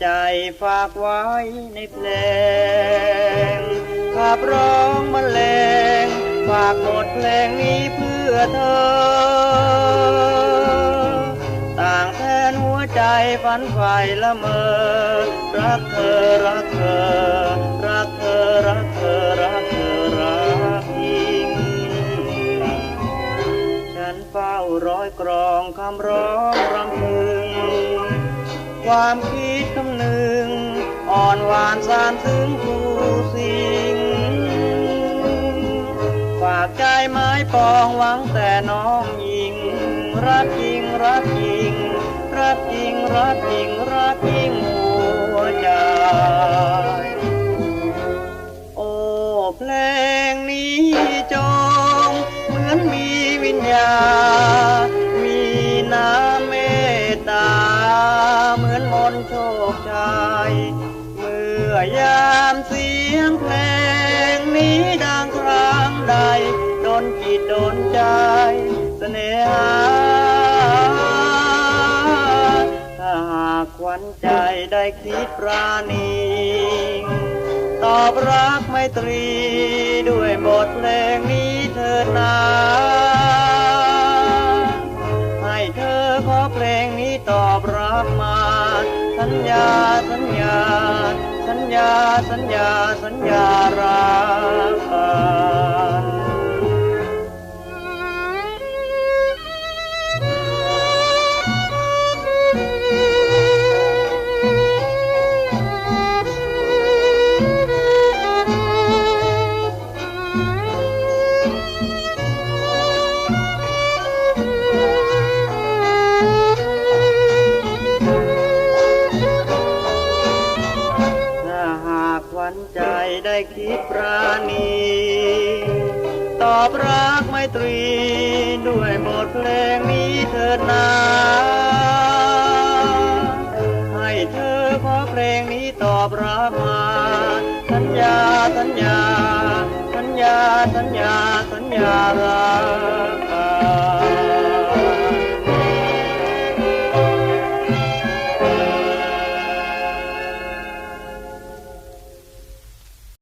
ใจฝากไว้ในเพลงขับร้องบรรเลงฝากบทเพลงนี้เพื่อเธอ ต่างแทนหัวใจฝันใฝ่ละเมอ รักเธอรักเธอ รักเธอรักเธอรักเธอรักยิ่งฉันเฝ้าร้อยกรองคำร้องรำพึงความคิด อ่อนหวานสานถึงผู้สิงฝากใจไม้ปองหวังแต่น้องยิง รักจริงรักจริง รักจริงรักจริงรักจริงหัวใจ โอ้เพลงนี้จงเหมือนมีวิญญาณมีน้ำเมตตาเหมือนมนต์โชคชัย ยามเสียงเพลงนี้ดังครั้งใดโดนจิตโดนใจเสน่หาถ้าหากขวัญใจได้คิดปราณีตอบรักไมตรีด้วยบทเพลงนี้เถิดนาให้เธอขอเพลงนี้ตอบรับมา สัญญาสัญญา สัญญาสัญญาสัญญารา วันใจได้คิดปราณีตอบรักไมตรี ด้วยบทเพลงนี้เถิดนาให้เธอขอเพลงนี้ตอบรับมาสัญญาสัญญา สัญญาสัญญาสัญญารัก